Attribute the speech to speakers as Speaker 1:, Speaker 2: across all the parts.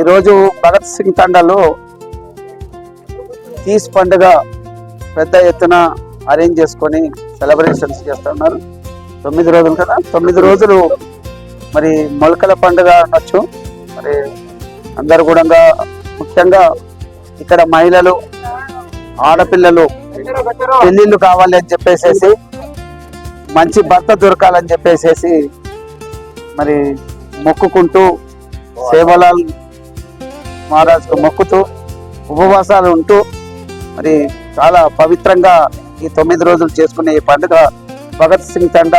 Speaker 1: ఈరోజు భగత్ సింగ్ తండాలో తీస్ పండుగ పెద్ద ఎత్తున అరేంజ్ చేసుకొని సెలబ్రేషన్స్ చేస్తున్నారు తొమ్మిది రోజులు కదా? తొమ్మిది రోజులు మరి మొలకల పండుగ అనొచ్చు. మరి అందరు కూడా ముఖ్యంగా ఇక్కడ మహిళలు ఆడపిల్లలు పెళ్ళిళ్ళు కావాలి అని చెప్పేసేసి మంచి భర్త దొరకాలని చెప్పేసేసి మరి మొక్కుకుంటూ సేవలాలు మహారాజుకు మొక్కుతూ ఉపవాసాలు ఉంటూ మరి చాలా పవిత్రంగా ఈ తొమ్మిది రోజులు చేసుకునే ఈ పండుగ భగత్ సింగ్ తండ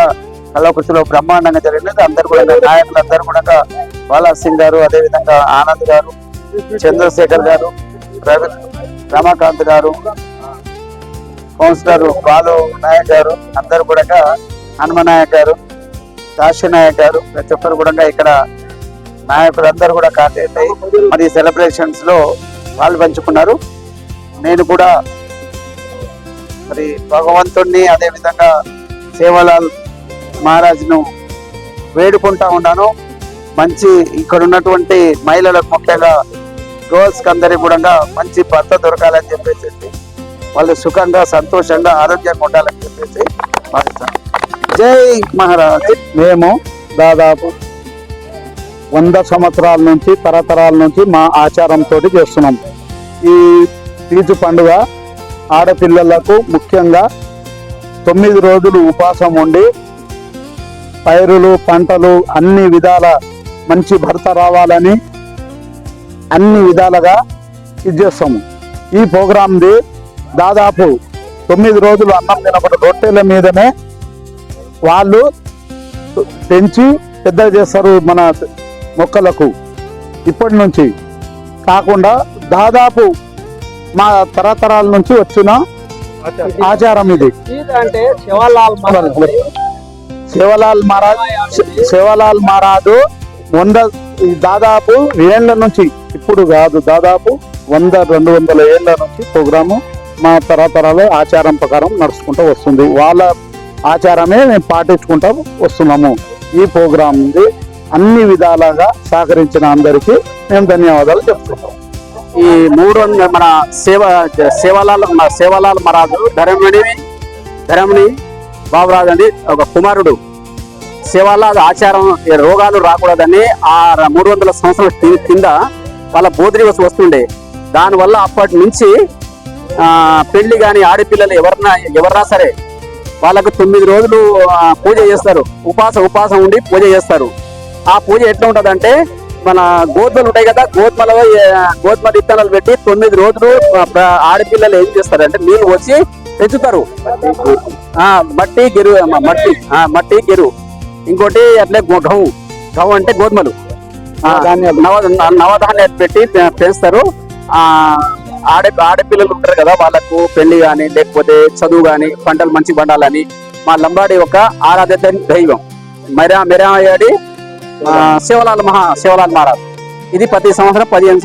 Speaker 1: కళాకృతిలో బ్రహ్మాండంగా జరిగినది. అందరు కూడా నాయకులు అందరూ కూడా బాలా సింగ్ గారు అదేవిధంగా ఆనంద్ గారు చంద్రశేఖర్ గారు రవి రమాకాంత్ గారు కౌన్సిలర్ బాలు నాయక్ గారు అందరు కూడా హనుమ నాయక్ గారు కాశీ నాయక్ గారు ప్రతి ఒక్కరు కూడా ఇక్కడ నాయకులందరూ కూడా కాంటాక్ట్ అయ్యి మరి సెలబ్రేషన్స్లో పాలు పంచుకున్నారు. నేను కూడా మరి భగవంతుణ్ణి అదేవిధంగా సేవలాల్ మహారాజ్ను వేడుకుంటా ఉన్నాను. మంచి ఇక్కడ ఉన్నటువంటి మహిళలకు ముఖ్యంగా గర్ల్స్కి అందరికి కూడా మంచి భర్త దొరకాలని చెప్పేసి వాళ్ళు సుఖంగా సంతోషంగా ఆరోగ్యంగా ఉండాలని చెప్పేసి భావిస్తాను జై మహారాజ్.
Speaker 2: మేము దాదాపు వంద సంవత్సరాల నుంచి తరతరాల నుంచి మా ఆచారంతో చేస్తున్నాం. ఈ తీజు పండుగ ఆడపిల్లలకు ముఖ్యంగా తొమ్మిది రోజులు ఉపాసం ఉండి పైరులు పంటలు అన్ని విధాల మంచి భర్త రావాలని అన్ని విధాలుగా ఇది చేస్తాము. ఈ ప్రోగ్రాంది దాదాపు తొమ్మిది రోజులు అన్నం తినకుండా రొట్టెల మీదనే వాళ్ళు పెంచి పెద్ద చేస్తారు మన మొక్కలకు ఇప్పటి నుంచి కాకుండా దాదాపు మా తరతరాల నుంచి వచ్చిన ఆచారం. ఇది.
Speaker 3: అంటే శివలాల్ మహారాజ్
Speaker 2: శివలాల్ మహారాజ్ శివలాల్ మహారాజు వంద దాదాపు ఏళ్ళ నుంచి ఇప్పుడు కాదు దాదాపు వంద రెండు వందల ఏళ్ళ నుంచి ప్రోగ్రాము మా తరతరాల ఆచారం ప్రకారం నడుచుకుంటూ వస్తుంది. వాళ్ళ ఆచారమే మేము పాటించుకుంటూ వస్తున్నాము. ఈ ప్రోగ్రాం ఉంది. అన్ని విధాలుగా సహకరించిన అందరికీ మేము ధన్యవాదాలు చెప్తున్నాం.
Speaker 1: ఈ మూడు వందల మన సేవ సేవలాల మన సేవలాల్ మహారాజు ధరమణి ధరమణి బాబురాజు అండి ఒక కుమారుడు. సేవలాల్ ఆచారం రోగాలు రాకూడదని ఆ మూడు వందల సంవత్సరాల కింద వాళ్ళ బోధి వస్తుండే. దానివల్ల అప్పటి నుంచి పెళ్ళి కానీ ఆడపిల్లలు ఎవరన్నా ఎవరన్నా సరే వాళ్ళకు తొమ్మిది రోజులు పూజ చేస్తారు. ఉపాస ఉపాసం ఉండి పూజ చేస్తారు. ఆ పూజ ఎట్లా ఉంటదంటే మన గోధుమలు ఉంటాయి కదా గోధుమలో గోధుమ విత్తనాలు పెట్టి తొమ్మిది రోజులు ఆడపిల్లలు ఏం చేస్తారు అంటే నీళ్ళు వచ్చి పెంచుతారు. మట్టి గెరు మట్టి మట్టి గెరు. ఇంకోటి అట్లే గో- గౌ అంటే గోధుమలు. నవ నవధాన్యాలు పెట్టి పెంచుతారు. ఆ ఆడ ఆడపిల్లలు ఉంటారు కదా వాళ్ళకు పెళ్ళి గాని లేకపోతే చదువు గాని పంటలు మంచి పండాలని. మా లంబాడి ఒక ఆరాధ్య దైవం. మెరా మెరాడి శివలాల్ మహా శివలాల్ మహారాజ్ ఇది ప్రతి సంవత్సరం పదిహేను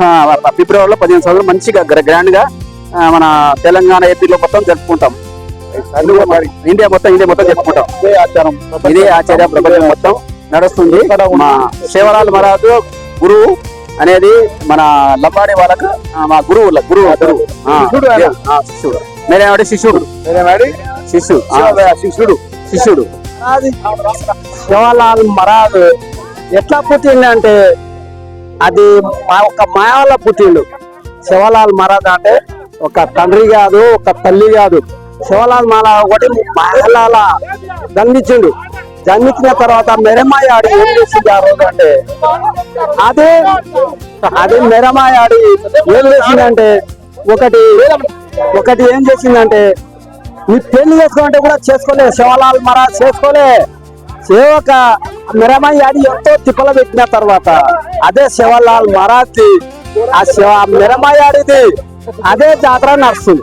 Speaker 1: ఫిబ్రవరిలో పదిహేను సంవత్సరం మంచిగా గ్ర- గ్రాండ్గా ఆ, మన తెలంగాణ ఏపీలో మొత్తం జరుపుకుంటాం ఇండియా మొత్తం ఇండియా మొత్తం జరుపుకుంటాం
Speaker 2: ఇదే ఆచారం
Speaker 1: ఇదే ఆచార్య ప్రపంచం మొత్తం నడుస్తుంది మా శివలాల్ మహారాజు గురువు అనేది మన లంబాడి వాళ్ళకు మా గురువు గురువు గురువు
Speaker 2: శిష్యుడు
Speaker 1: మేరేవాడి శిష్యుడు శిష్యుడు
Speaker 2: శిష్యుడు
Speaker 1: శిష్యుడు
Speaker 3: శివలాల్ మహారాజ్ ఎట్లా పుట్టిండు అంటే అది మా ఒక మాయాల పుట్టిండు. శివలాల్ మహారాజ్ అంటే ఒక తండ్రి కాదు ఒక తల్లి కాదు. శివలాల్ మహారాజ్ ఒకటి మాయాల జన్మించిండు. జన్మించిన తర్వాత మెరమాయాడి ఏం చేసింది ఆ రోజు అంటే అదే అదే మెరమాయాడి ఏం చేసిందంటే ఒకటి ఒకటి ఏం చేసిందంటే నీ పెళ్ళి చేసుకోమంటే కూడా చేసుకోలే శివలాల్ మహారాజ్ చేసుకోలే. సేవక మిరమయ్య ఆడి ఎంతో తిప్పల పెట్టిన తర్వాత అదే శివలాల్ మహారాజ్ ఆ శివ మిరమయ్య ఆడిది అదే జాతర నడుస్తుంది.